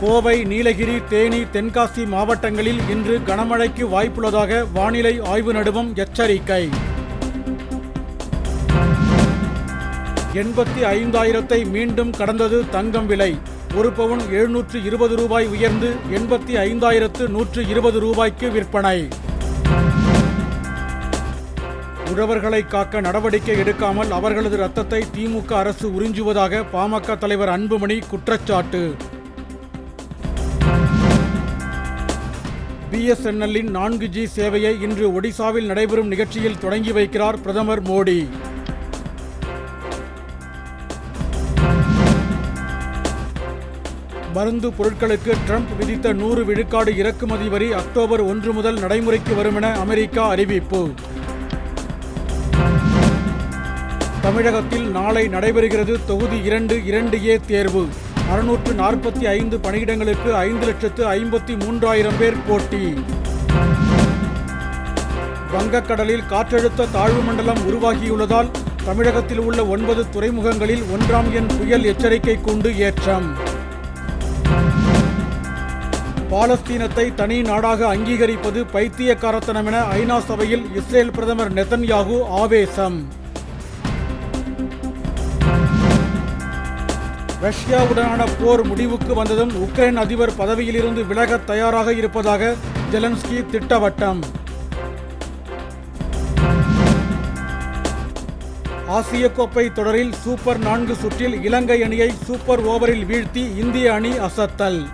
கோவை நீலகிரி தேனி தென்காசி மாவட்டங்களில் இன்று கனமழைக்கு வாய்ப்புள்ளதாக வானிலை ஆய்வு நடுவம் எச்சரிக்கை. எண்பத்தி ஐந்தாயிரத்தை மீண்டும் கடந்தது தங்கம் விலை. ஒரு பவுன் எழுநூற்று இருபது ரூபாய் உயர்ந்து எண்பத்தி ஐந்தாயிரத்து நூற்று இருபது ரூபாய்க்கு விற்பனை. உழவர்களை காக்க நடவடிக்கை எடுக்காமல் அவர்களது ரத்தத்தை திமுக அரசு உறிஞ்சுவதாக பாமக தலைவர் அன்புமணி குற்றச்சாட்டு. பிஎஸ்என்எல்லின் நான்கு ஜி சேவையை இன்று ஒடிசாவில் நடைபெறும் நிகழ்ச்சியில் தொடங்கி வைக்கிறார் பிரதமர் மோடி. மருந்து பொருட்களுக்கு ட்ரம்ப் விதித்த நூறு விழுக்காடு இறக்குமதி வரி அக்டோபர் ஒன்று முதல் நடைமுறைக்கு வரும் என அமெரிக்கா அறிவிப்பு. தமிழகத்தில் நாளை நடைபெறுகிறது தொகுதி இரண்டு இரண்டு ஏ தேர்வு. அறுநூற்று நாற்பத்தி ஐந்து பணியிடங்களுக்கு ஐந்து லட்சத்து ஐம்பத்தி மூன்றாயிரம் பேர் போட்டி. வங்கக்கடலில் காற்றழுத்த தாழ்வு மண்டலம் உருவாகியுள்ளதால் தமிழகத்தில் உள்ள ஒன்பது துறைமுகங்களில் ஒன்றாம் எண் புயல் எச்சரிக்கை கூண்டு ஏற்றம். பாலஸ்தீனத்தை தனி நாடாக அங்கீகரிப்பது பைத்தியக்காரத்தனம் என ஐநா சபையில் இஸ்ரேல் பிரதமர் நெதன்யாகு ஆவேசம். ரஷ்யாவுடனான போர் முடிவுக்கு வந்ததும் உக்ரைன் அதிபர் பதவியிலிருந்து விலகத் தயாராக இருப்பதாக ஜெலன்ஸ்கி திட்டவட்டம். ஆசிய கோப்பை தொடரில் சூப்பர் நான்கு சுற்றில் இலங்கை அணியை சூப்பர் ஓவரில் வீழ்த்தி இந்திய அணி அசத்தல்.